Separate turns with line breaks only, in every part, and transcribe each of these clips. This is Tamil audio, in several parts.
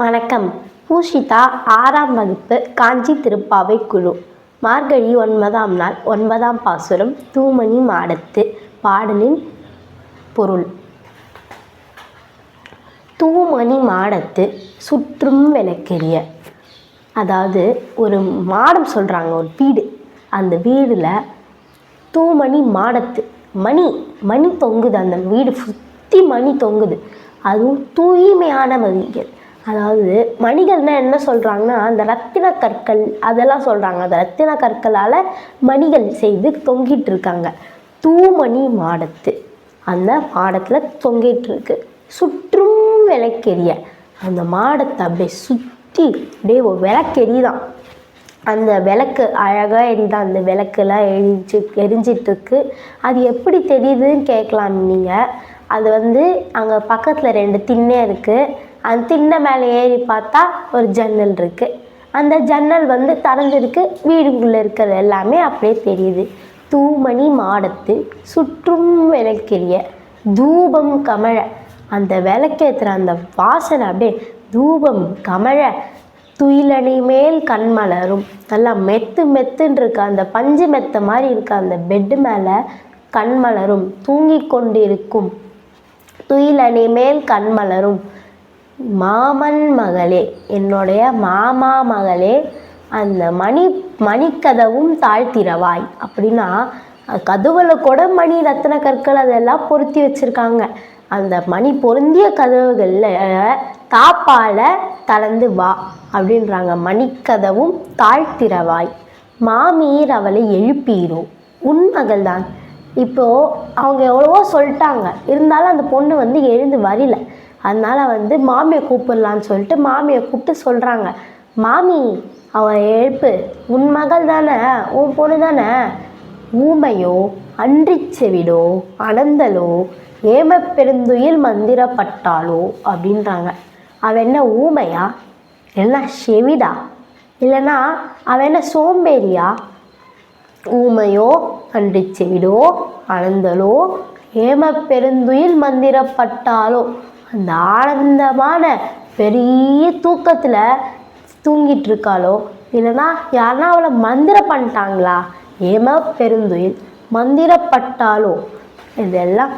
வணக்கம். பூஷிதா ஆறாம் வகுப்பு காஞ்சி திருப்பாவை குழு. மார்கழி ஒன்பதாம் நாள் ஒன்பதாம் பாசுரம் தூமணி மாடத்து பாடலின் பொருள். தூமணி மாடத்து சுற்றும் விளக்கெரிய அதாவது ஒரு மாடம் சொல்கிறாங்க ஒரு வீடு. அந்த வீடில் தூமணி மாடத்து மணி மணி தொங்குது. அந்த வீடு சுற்றி மணி தொங்குது. அதுவும் தூய்மையான மதிகள் அதாவது மணிகள்னால் என்ன சொல்கிறாங்கன்னா அந்த ரத்தின கற்கள் அதெல்லாம் சொல்கிறாங்க அந்த ரத்தின கற்களால் மணிகள் செய்து தொங்கிட்டு இருக்காங்க தூமணி மாடத்து. அந்த மாடத்தில் தொங்கிட்டு இருக்கு சுற்றும் விளக்கெரிய. அந்த மாடத்தை அப்படியே சுற்றி அப்படியே ஒரு விளக்கெரிதான். அந்த விளக்கு அழகாக எரியுது அந்த விளக்குலாம் எரிஞ்சு எரிஞ்சிட்ருக்கு அது எப்படி தெரியுதுன்னு கேட்கலாம் நீங்கள் அது வந்து அங்கே பக்கத்தில் ரெண்டு திண்ணை இருக்குது அந்த திண்ணை மேலே ஏறி பார்த்தா ஒரு ஜன்னல் இருக்குது அந்த ஜன்னல் வந்து திறந்துருக்கு வீடுக்குள்ளே இருக்கிறது எல்லாமே அப்படியே தெரியுது. தூமணி மாடத்து சுற்றும் விளக்கெரிய தூபம் கமழ. அந்த விளக்கேற்றுற அந்த வாசனை அப்படியே தூபம் கமழ. துயிலணி மேல் கண் மலரும். நல்லா மெத்து மெத்துன்னு இருக்க அந்த பஞ்சு மெத்த மாதிரி இருக்க அந்த பெட்டு மேலே கண் மலரும். தூங்கி கொண்டிருக்கும். துயிலணி மேல் கண் மலரும். மாமன் மகளே என்னுடைய மாமா மகளே அந்த மணி மணிக்கதவும் தாழ்த்திரவாய் அப்படின்னா கதவுல கூட மணி ரத்தின கற்கள் அதெல்லாம் பொருத்தி வச்சுருக்காங்க. அந்த மணி பொருந்திய கதவுகளில் தாப்பால தளர்ந்து வா அப்படின்றாங்க. மணிக்கதவும் தாழ்த்திரவாய் மாமீர் அவளை எழுப்பிடும் உன் மகள்தான். இப்போது அவங்க எவ்வளவோ சொல்லிட்டாங்க. இருந்தாலும் அந்த பொண்ணு வந்து எழுந்து வரல. அதனால் வந்து மாமியை கூப்பிடலான்னு சொல்லிட்டு மாமியை கூப்பிட்டு சொல்கிறாங்க மாமி அவள் எழுப்பு உன் மகள் தானே உன் பொண்ணு தானே ஊமையோ அன்றிச் செவிடோ அனந்தலோ ஏம பெருந்துயில் மந்திரப்பட்டாலோ அப்படின்றாங்க. அவ என்ன ஊமையா? இல்லைன்னா செவிடா? இல்லைன்னா அவ என்ன சோம்பேறியா? ஊமையோ அன்றி செவிடோ அனந்தலோ ஏம பெருந்துயில் மந்திரப்பட்டாலோ அந்த ஆனந்தமான பெரிய தூக்கத்தில் தூங்கிட்டு இருக்காளோ இல்லைன்னா யாருன்னா அவளை மந்திரம் பண்ணிட்டாங்களா? ஏம பெருந்துயில் மந்திரப்பட்டாலோ இதெல்லாம்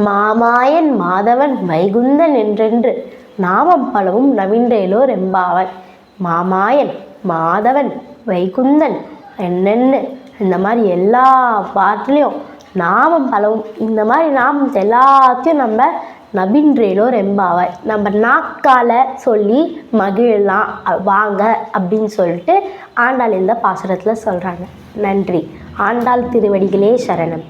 மாமாயன் மாதவன் வைகுந்தன் என்றென்று நாமம் பலவும் நவீன்றேலோ ரெம்பாவன் மாமாயன் மாதவன் வைகுந்தன் என்னென்னு இந்த மாதிரி எல்லா பாட்டுலேயும் நாமம் பலவும் இந்த மாதிரி நாமம் எல்லாத்தையும் நம்ம நபின்றேலோ ரெம்பாவாய் நம்ம நாக்கால சொல்லி மகிழலாம். வாங்க அப்படின்னு சொல்லிட்டு ஆண்டாள் இந்த பாசுரத்தில் சொல்கிறாங்க நன்றி. ஆண்டாள் திருவடிகளே சரணம்.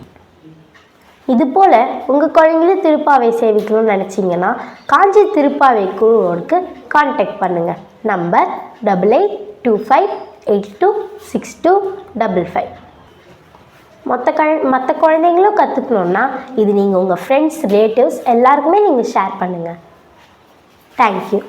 இதுபோல் உங்கள் குழந்தைங்களும் திருப்பாவை சேவிக்கணும்னு நினச்சிங்கன்னா காஞ்சி திருப்பாவை குழுவோருக்கு காண்டாக்ட் பண்ணுங்கள் number double eight two five eight two six two double five மொத்த கழ மற்ற குழந்தைங்களும் கற்றுக்கணுன்னா இது நீங்கள் உங்கள் ஃப்ரெண்ட்ஸ் ரிலேட்டிவ்ஸ் எல்லாருக்குமே நீங்கள் ஷேர் பண்ணுங்கள் தேங்க்யூ